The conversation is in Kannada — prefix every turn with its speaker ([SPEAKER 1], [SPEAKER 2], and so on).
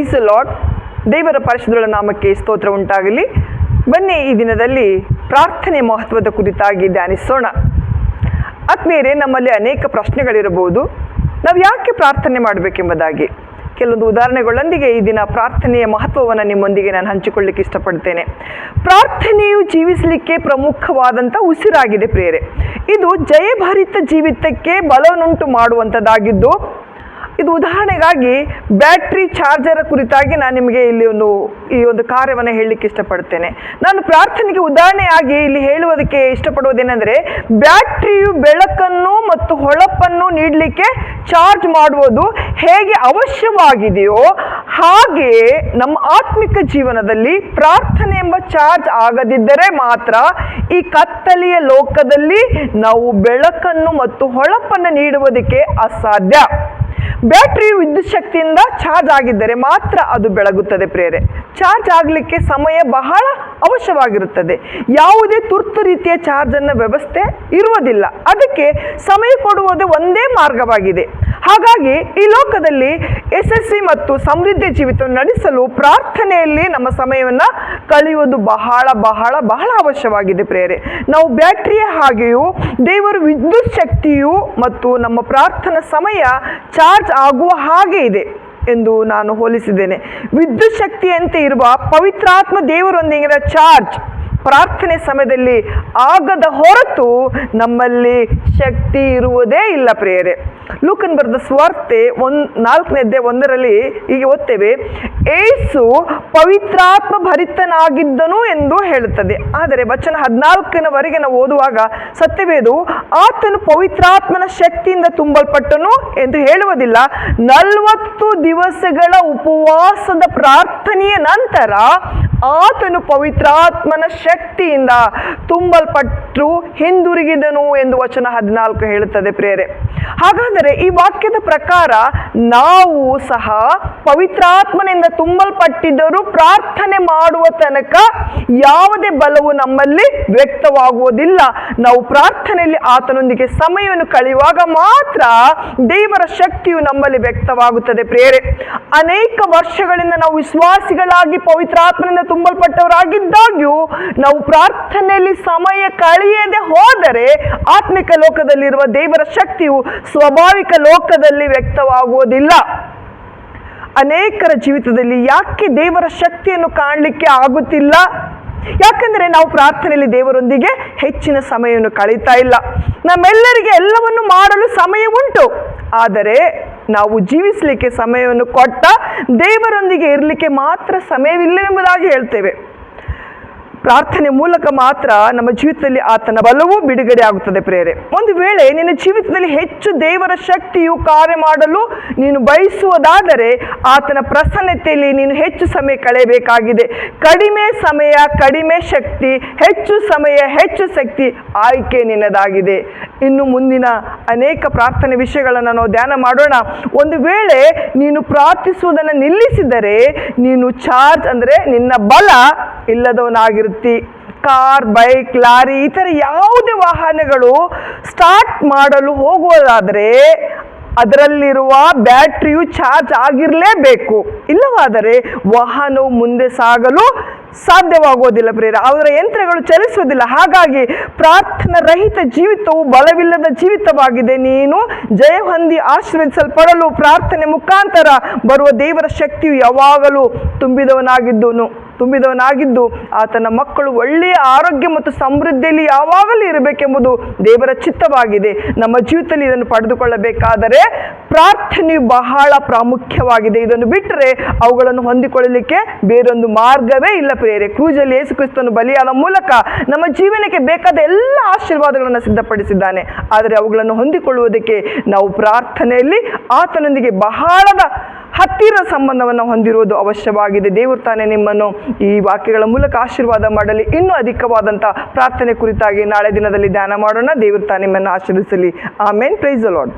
[SPEAKER 1] ಈಸ್ ಲಾಟ್ ದೇವರ ಪರಿಶುದ್ಧಳ ನಾಮಕ್ಕೆ ಸ್ತೋತ್ರ ಉಂಟಾಗಲಿ. ಬನ್ನಿ ಈ ದಿನದಲ್ಲಿ ಪ್ರಾರ್ಥನೆ ಮಹತ್ವದ ಕುರಿತಾಗಿ ಧ್ಯಾನಿಸೋಣ. ಆತ್ಮೀಯರೇ, ನಮ್ಮಲ್ಲಿ ಅನೇಕ ಪ್ರಶ್ನೆಗಳಿರಬಹುದು. ನಾವು ಯಾಕೆ ಪ್ರಾರ್ಥನೆ ಮಾಡಬೇಕೆಂಬುದಾಗಿ. ಕೆಲವೊಂದು ಉದಾಹರಣೆಗಳೊಂದಿಗೆ ಈ ದಿನ ಪ್ರಾರ್ಥನೆಯ ಮಹತ್ವವನ್ನು ನಿಮ್ಮೊಂದಿಗೆ ನಾನು ಹಂಚಿಕೊಳ್ಳಿಕ್ಕೆ ಇಷ್ಟಪಡ್ತೇನೆ. ಪ್ರಾರ್ಥನೆಯು ಜೀವಿಸಲಿಕ್ಕೆ ಪ್ರಮುಖವಾದಂಥ ಉಸಿರಾಗಿದೆ ಪ್ರೇರೆ ಇದು ಜಯಭರಿತ ಜೀವಿತಕ್ಕೆ ಬಲವನ್ನುಂಟು ಮಾಡುವಂಥದ್ದಾಗಿದ್ದು ಇದು ಉದಾಹರಣೆಗಾಗಿ ಬ್ಯಾಟ್ರಿ ಚಾರ್ಜರ್ ಕುರಿತಾಗಿ ನಾನು ನಿಮಗೆ ಇಲ್ಲಿ ಒಂದು ಈ ಒಂದು ಕಾರ್ಯವನ್ನು ಹೇಳಲಿಕ್ಕೆ ಇಷ್ಟಪಡ್ತೇನೆ ನಾನು ಪ್ರಾರ್ಥನೆಗೆ ಉದಾಹರಣೆಯಾಗಿ ಇಲ್ಲಿ ಹೇಳುವುದಕ್ಕೆ ಇಷ್ಟಪಡುವುದೇನೆಂದರೆ ಬ್ಯಾಟ್ರಿಯು ಬೆಳಕನ್ನು ಮತ್ತು ಹೊಳಪನ್ನು ನೀಡಲಿಕ್ಕೆ ಚಾರ್ಜ್ ಮಾಡುವುದು ಹೇಗೆ ಅವಶ್ಯವಾಗಿದೆಯೋ ಹಾಗೆ ನಮ್ಮ ಆತ್ಮಿಕ ಜೀವನದಲ್ಲಿ ಪ್ರಾರ್ಥನೆ ಎಂಬ ಚಾರ್ಜ್ ಆಗದಿದ್ದರೆ ಮಾತ್ರ ಈ ಕತ್ತಲೆಯ ಲೋಕದಲ್ಲಿ ನಾವು ಬೆಳಕನ್ನು ಮತ್ತು ಹೊಳಪನ್ನು ನೀಡುವುದಕ್ಕೆ ಅಸಾಧ್ಯ. ಬ್ಯಾಟ್ರಿಯು ವಿದ್ಯುತ್ ಶಕ್ತಿಯಿಂದ ಚಾರ್ಜ್ ಆಗಿದ್ದರೆ ಮಾತ್ರ ಅದು ಬೆಳಗುತ್ತದೆ ಪ್ರೇರೆ ಚಾರ್ಜ್ ಆಗಲಿಕ್ಕೆ ಸಮಯ ಬಹಳ ಅವಶ್ಯವಾಗಿರುತ್ತದೆ. ಯಾವುದೇ ತುರ್ತು ರೀತಿಯ ಚಾರ್ಜನ್ನು ವ್ಯವಸ್ಥೆ ಇರುವುದಿಲ್ಲ. ಅದಕ್ಕೆ ಸಮಯ ಕೊಡುವುದು ಒಂದೇ ಮಾರ್ಗವಾಗಿದೆ. ಹಾಗಾಗಿ ಈ ಲೋಕದಲ್ಲಿ ಯಶಸ್ವಿ ಮತ್ತು ಸಮೃದ್ಧಿ ಜೀವಿತ ನಡೆಸಲು ಪ್ರಾರ್ಥನೆಯಲ್ಲಿ ನಮ್ಮ ಸಮಯವನ್ನು ಕಳೆಯುವುದು ಬಹಳ ಬಹಳ ಬಹಳ ಅವಶ್ಯವಾಗಿದೆ ಪ್ರೇರೆ ನಾವು ಬ್ಯಾಟ್ರಿಯ ಹಾಗೆಯೂ ದೇವರ ವಿದ್ಯುತ್ ಶಕ್ತಿಯು ಮತ್ತು ನಮ್ಮ ಪ್ರಾರ್ಥನಾ ಸಮಯ ಚಾರ್ಜ್ ಆಗುವ ಹಾಗೆ ಇದೆ ಎಂದು ನಾನು ಹೋಲಿಸಿದ್ದೇನೆ. ವಿದ್ಯುತ್ ಶಕ್ತಿಯಂತೆ ಇರುವ ಪವಿತ್ರಾತ್ಮ ದೇವರೊಂದಿಗಿನ ಚಾರ್ಜ್ ಪ್ರಾರ್ಥನೆ ಸಮಯದಲ್ಲಿ ಆಗದ ಹೊರತು ನಮ್ಮಲ್ಲಿ ಶಕ್ತಿ ಇರುವುದೇ ಇಲ್ಲ ಪ್ರೇಯರೆ. ಲೂಕನ್ ಬರೆದ ಸ್ವಾರ್ಥೆ ಒಂದು ನಾಲ್ಕನೇದ್ದೆ ಒಂದರಲ್ಲಿ ಹೀಗೆ ಓದ್ತೇವೆ, ಏಸು ಪವಿತ್ರಾತ್ಮ ಭರಿತನಾಗಿದ್ದನು ಎಂದು ಹೇಳುತ್ತದೆ. ಆದರೆ ವಚನ ಹದಿನಾಲ್ಕನವರೆಗೆ ನಾವು ಓದುವಾಗ ಸತ್ಯವೇದು, ಆತನು ಪವಿತ್ರಾತ್ಮನ ಶಕ್ತಿಯಿಂದ ತುಂಬಲ್ಪಟ್ಟನು ಎಂದು ಹೇಳುವುದಿಲ್ಲ. ನಲವತ್ತು ದಿವಸಗಳ ಉಪವಾಸದ ಪ್ರಾರ್ಥನೆಯ ನಂತರ ಆತನು ಪವಿತ್ರಾತ್ಮನ ಶಕ್ತಿಯಿಂದ ತುಂಬಲ್ಪಟ್ಟು ಹಿಂದಿರುಗಿದನು ಎಂದು ವಚನ ಹದಿನಾಲ್ಕು ಹೇಳುತ್ತದೆ ಪ್ರೇರೆ ಹಾಗಾದರೆ ಈ ವಾಕ್ಯದ ಪ್ರಕಾರ ನಾವು ಸಹ ಪವಿತ್ರಾತ್ಮನಿಂದ ತುಂಬಲ್ಪಟ್ಟಿದ್ದರೂ ಪ್ರಾರ್ಥನೆ ಮಾಡುವ ತನಕ ಯಾವುದೇ ಬಲವು ನಮ್ಮಲ್ಲಿ ವ್ಯಕ್ತವಾಗುವುದಿಲ್ಲ. ನಾವು ಪ್ರಾರ್ಥನೆಯಲ್ಲಿ ಆತನೊಂದಿಗೆ ಸಮಯವನ್ನು ಕಳೆಯುವಾಗ ಮಾತ್ರ ದೇವರ ಶಕ್ತಿಯು ನಮ್ಮಲ್ಲಿ ವ್ಯಕ್ತವಾಗುತ್ತದೆ ಪ್ರೇರೆ ಅನೇಕ ವರ್ಷಗಳಿಂದ ನಾವು ವಿಶ್ವಾಸಿಗಳಾಗಿ ಪವಿತ್ರಾತ್ಮನಿಂದ ತುಂಬಲ್ಪಟ್ಟವರಾಗಿದ್ದಾಗ್ಯೂ ನಾವು ಪ್ರಾರ್ಥನೆಯಲ್ಲಿ ಸಮಯ ಕಳೆಯದೆ ಹೋದರೆ ಆತ್ಮಿಕ ಲೋಕದಲ್ಲಿರುವ ದೇವರ ಶಕ್ತಿಯು ಸ್ವಾಭಾವಿಕ ಲೋಕದಲ್ಲಿ ವ್ಯಕ್ತವಾಗುವುದಿಲ್ಲ. ಅನೇಕರ ಜೀವಿತದಲ್ಲಿ ಯಾಕೆ ದೇವರ ಶಕ್ತಿಯನ್ನು ಕಾಣಲಿಕ್ಕೆ ಆಗುತ್ತಿಲ್ಲ? ಯಾಕಂದರೆ ನಾವು ಪ್ರಾರ್ಥನೆಯಲ್ಲಿ ದೇವರೊಂದಿಗೆ ಹೆಚ್ಚಿನ ಸಮಯವನ್ನು ಕಳೀತಾ ಇಲ್ಲ. ನಮ್ಮೆಲ್ಲರಿಗೆ ಎಲ್ಲವನ್ನು ಮಾಡಲು ಸಮಯ ಉಂಟು. ಆದರೆ ನಾವು ಜೀವಿಸಲಿಕ್ಕೆ ಸಮಯವನ್ನು ಕೊಟ್ಟ ದೇವರೊಂದಿಗೆ ಇರಲಿಕ್ಕೆ ಮಾತ್ರ ಸಮಯವಿಲ್ಲವೆಂಬುದಾಗಿ ಹೇಳ್ತೇವೆ. ಪ್ರಾರ್ಥನೆ ಮೂಲಕ ಮಾತ್ರ ನಮ್ಮ ಜೀವಿತದಲ್ಲಿ ಆತನ ಬಲವೂ ಬಿಡುಗಡೆ ಆಗುತ್ತದೆ ಪ್ರೇರೆ ಒಂದು ವೇಳೆ ನಿನ್ನ ಜೀವಿತದಲ್ಲಿ ಹೆಚ್ಚು ದೇವರ ಶಕ್ತಿಯು ಕಾರ್ಯ ಮಾಡಲು ನೀನು ಬಯಸುವುದಾದರೆ ಆತನ ಪ್ರಸನ್ನತೆಯಲ್ಲಿ ನೀನು ಹೆಚ್ಚು ಸಮಯ ಕಳೆಯಬೇಕಾಗಿದೆ. ಕಡಿಮೆ ಸಮಯ, ಕಡಿಮೆ ಶಕ್ತಿ, ಹೆಚ್ಚು ಸಮಯ, ಹೆಚ್ಚು ಶಕ್ತಿ ಆಯ್ಕೆ ನಿನ್ನದಾಗಿದೆ. ಇನ್ನು ಮುಂದಿನ ಅನೇಕ ಪ್ರಾರ್ಥನೆ ವಿಷಯಗಳನ್ನು ನಾವು ಧ್ಯಾನ ಮಾಡೋಣ. ಒಂದು ವೇಳೆ ನೀನು ಪ್ರಾರ್ಥಿಸುವುದನ್ನು ನಿಲ್ಲಿಸಿದರೆ ನೀನು ಚಾರ್ಜ್ ಅಂದರೆ ನಿನ್ನ ಬಲ ಇಲ್ಲದವನಾಗಿರುತ್ತಿ. ಕಾರ್, ಬೈಕ್, ಲಾರಿ, ಈ ಥರ ಯಾವುದೇ ವಾಹನಗಳು ಸ್ಟಾರ್ಟ್ ಮಾಡಲು ಹೋಗುವುದಾದರೆ ಅದರಲ್ಲಿರುವ ಬ್ಯಾಟ್ರಿಯು ಚಾರ್ಜ್ ಆಗಿರಲೇಬೇಕು. ಇಲ್ಲವಾದರೆ ವಾಹನವು ಮುಂದೆ ಸಾಗಲು ಸಾಧ್ಯವಾಗುವುದಿಲ್ಲ ಪ್ರೇರ ಅವರ ಯಂತ್ರಗಳು ಚಲಿಸುವುದಿಲ್ಲ. ಹಾಗಾಗಿ ಪ್ರಾರ್ಥನಾ ರಹಿತ ಜೀವಿತವು ಬಲವಿಲ್ಲದ ಜೀವಿತವಾಗಿದೆ. ನೀನು ಜಯ ಹೊಂದಿ ಆಶ್ರಯಿಸಲ್ಪಡಲು ಪ್ರಾರ್ಥನೆ ಮುಖಾಂತರ ಬರುವ ದೇವರ ಶಕ್ತಿಯು ಯಾವಾಗಲೂ ತುಂಬಿದವನಾಗಿದ್ದನು. ತುಂಬಿದವನಾಗಿದ್ದು, ಆತನ ಮಕ್ಕಳು ಒಳ್ಳೆಯ ಆರೋಗ್ಯ ಮತ್ತು ಸಮೃದ್ಧಿಯಲ್ಲಿ ಯಾವಾಗಲೂ ಇರಬೇಕೆಂಬುದು ದೇವರ ಚಿತ್ತವಾಗಿದೆ. ನಮ್ಮ ಜೀವಿತದಲ್ಲಿ ಇದನ್ನು ಪಡೆದುಕೊಳ್ಳಬೇಕಾದರೆ ಪ್ರಾರ್ಥನೆಯು ಬಹಳ ಪ್ರಾಮುಖ್ಯವಾಗಿದೆ. ಇದನ್ನು ಬಿಟ್ಟರೆ ಅವುಗಳನ್ನು ಹೊಂದಿಕೊಳ್ಳಲಿಕ್ಕೆ ಬೇರೊಂದು ಮಾರ್ಗವೇ ಇಲ್ಲ ಪ್ರೇರೆ ಕ್ರೂಜಲ್ಲಿ ಯೇಸು ಕ್ರಿಸ್ತನು ಬಲಿಯಾದ ಮೂಲಕ ನಮ್ಮ ಜೀವನಕ್ಕೆ ಬೇಕಾದ ಎಲ್ಲ ಆಶೀರ್ವಾದಗಳನ್ನು ಸಿದ್ಧಪಡಿಸಿದ್ದಾನೆ. ಆದರೆ ಅವುಗಳನ್ನು ಹೊಂದಿಕೊಳ್ಳುವುದಕ್ಕೆ ನಾವು ಪ್ರಾರ್ಥನೆಯಲ್ಲಿ ಆತನೊಂದಿಗೆ ಬಹಳದ ಹತ್ತಿರ ಸಂಬಂಧವನ್ನು ಹೊಂದಿರುವುದು ಅವಶ್ಯವಾಗಿದೆ. ದೇವರು ತಾನೇ ನಿಮ್ಮನ್ನು ಈ ವಾಕ್ಯಗಳ ಮೂಲಕ ಆಶೀರ್ವಾದ ಮಾಡಲಿ. ಇನ್ನೂ ಅಧಿಕವಾದಂಥ ಪ್ರಾರ್ಥನೆ ಕುರಿತಾಗಿ ನಾಳೆ ದಿನದಲ್ಲಿ ಧ್ಯಾನ ಮಾಡೋಣ. ದೇವರು ತಾನೇ ನಿಮ್ಮನ್ನು ಆಶೀರ್ವಿಸಲಿ ಮೇನ್ ಪ್ರೈಸ್ ಲಾರ್ಡ್